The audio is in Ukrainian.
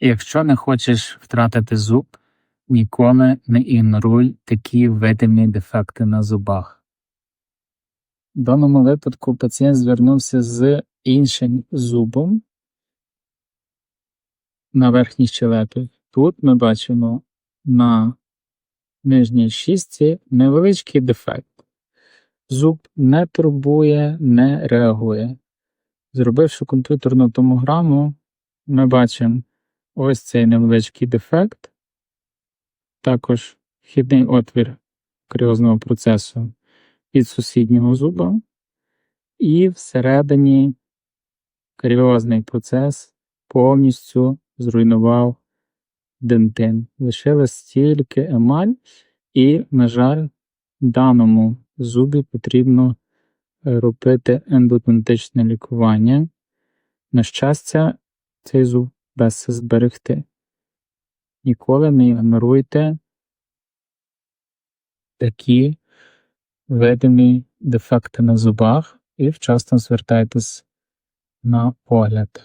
Якщо не хочеш втратити зуб, ніколи не ігноруй такі видимі дефекти на зубах. В даному випадку пацієнт звернувся з іншим зубом на верхній щелепі. Тут ми бачимо на нижній шістці невеличкий дефект. Зуб не турбує, не реагує. Зробивши комп'ютерну томограму, ми бачимо ось цей невеличкий дефект, також вхідний отвір каріозного процесу від сусіднього зуба, і всередині каріозний процес повністю зруйнував дентин. Лишилась тільки емаль, і, на жаль, даному зубі потрібно е, робити ендодонтичне лікування. На щастя, цей зуб вдасться зберегти. Ніколи не ігноруйте такі видимі дефекти на зубах і вчасно звертайтесь на погляд.